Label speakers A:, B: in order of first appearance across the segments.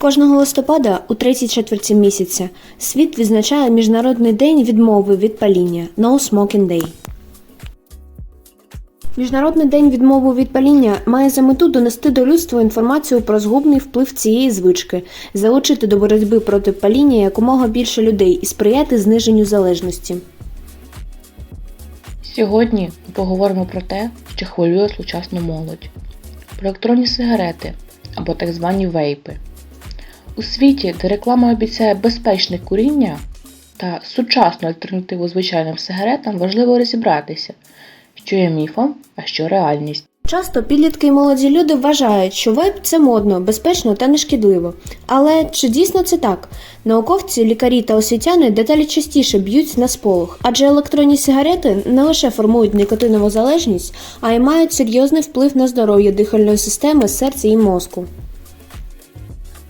A: Кожного листопада у третій четверті місяця світ відзначає Міжнародний день відмови від паління No Smoking Day. Міжнародний день відмови від паління має за мету донести до людства інформацію про згубний вплив цієї звички, залучити до боротьби проти паління якомога більше людей і сприяти зниженню залежності.
B: Сьогодні ми поговоримо про те, що хвилює сучасну молодь, про електронні сигарети або так звані вейпи. У світі, де реклама обіцяє безпечне куріння та сучасну альтернативу звичайним сигаретам, важливо розібратися, що є міфом, а що реальність.
A: Часто підлітки і молоді люди вважають, що вейп це модно, безпечно та нешкідливо. Але чи дійсно це так? Науковці, лікарі та освітяни деталі частіше б'ють на сполох, адже електронні сигарети не лише формують никотинову залежність, а й мають серйозний вплив на здоров'я дихальної системи, серця і мозку.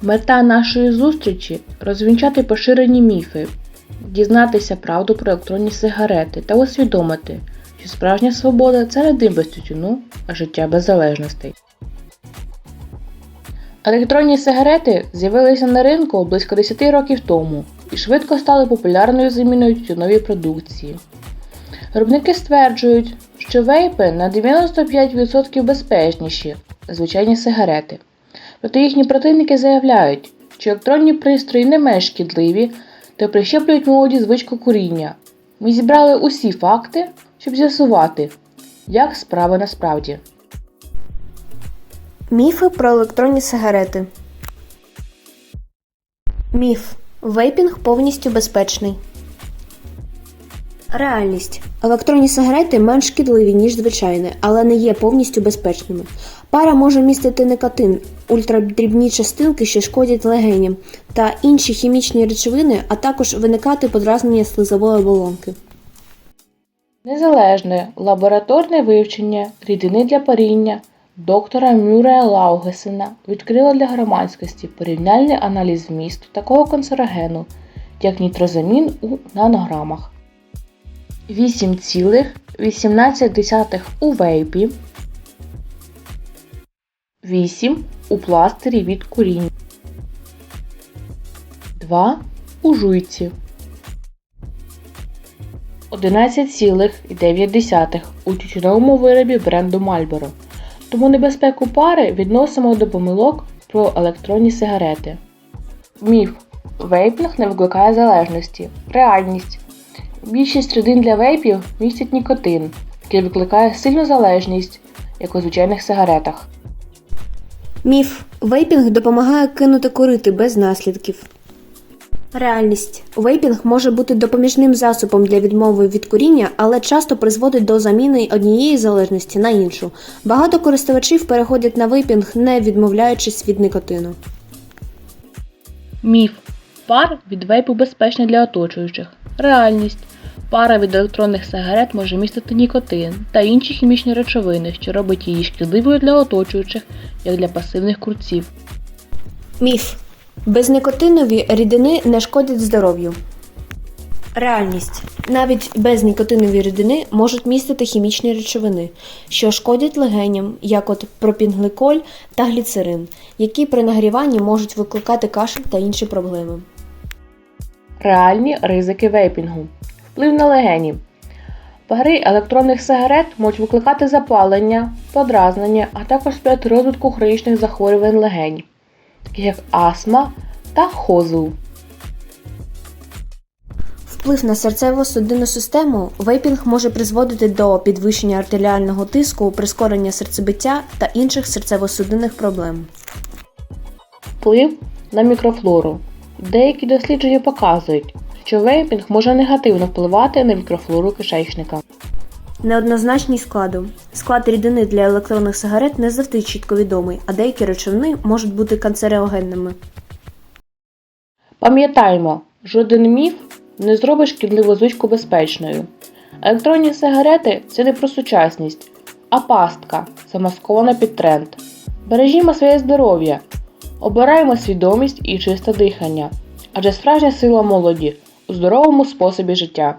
B: Мета нашої зустрічі розвінчати поширені міфи, дізнатися правду про електронні сигарети та усвідомити, що справжня свобода це не дим без тютюну, а життя без залежностей. Електронні сигарети з'явилися на ринку близько 10 років тому і швидко стали популярною заміною тютюновій продукції. Виробники стверджують, що вейпи на 95% безпечніші звичайні сигарети. Проте їхні противники заявляють, що електронні пристрої не менш шкідливі та прищеплюють молоді звичку куріння. Ми зібрали усі факти, щоб з'ясувати, як справи насправді.
A: Міфи про електронні сигарети. Міф. Вейпінг повністю безпечний. Реальність. Електронні сигарети менш шкідливі, ніж звичайні, але не є повністю безпечними. Пара може містити никотин, ультрадрібні частинки, що шкодять легеням, та інші хімічні речовини, а також виникати подразнення слизової оболонки.
B: Незалежне лабораторне вивчення рідини для паріння доктора Мюрея Лаугесена відкрило для громадськості порівняльний аналіз змісту такого канцерогену, як нітрозамін у нанограмах. 8,18 у вейпі, 8 у пластирі від куріння, 2 у жуйці, 11,9 у тютюновому виробі бренду Marlboro. Тому небезпеку пари відносимо до помилок про електронні сигарети. Міф. Вейпінг не викликає залежності. Реальність. Більшість рідин для вейпів містять нікотин, який викликає сильну залежність, як у звичайних сигаретах.
A: Міф. Вейпінг допомагає кинути курити без наслідків. Реальність. Вейпінг може бути допоміжним засобом для відмови від куріння, але часто призводить до заміни однієї залежності на іншу. Багато користувачів переходять на вейпінг, не відмовляючись від никотину.
B: Міф. Пар від вейпу безпечний для оточуючих. Реальність. Пара від електронних сигарет може містити нікотин та інші хімічні речовини, що робить її шкідливою для оточуючих, як для пасивних курців.
A: Міф. Безникотинові рідини не шкодять здоров'ю. Реальність. Навіть безнікотинові рідини можуть містити хімічні речовини, що шкодять легеням, як от пропінгликоль та гліцерин, які при нагріванні можуть викликати кашель та інші проблеми.
B: Реальні ризики вейпінгу. Вплив на легені. Пари електронних сигарет можуть викликати запалення, подразнення, а також сприяти розвитку хронічних захворювань легень, таких як астма та хозу.
A: Вплив на серцево-судинну систему вейпінг може призводити до підвищення артеріального тиску, прискорення серцебиття та інших серцево-судинних проблем.
B: Вплив на мікрофлору. Деякі дослідження показують, що вейпінг може негативно впливати на мікрофлору кишечника.
A: Неоднозначність складу. Склад рідини для електронних сигарет не завжди чітко відомий, а деякі речовини можуть бути канцерогенними.
B: Пам'ятаймо, жоден міф не зробить шкідливу звичку безпечною. Електронні сигарети це не про сучасність, а пастка, замаскована під тренд. Бережімо своє здоров'я, Обираємо свідомість і чисте дихання, адже справжня сила молоді у здоровому способі життя.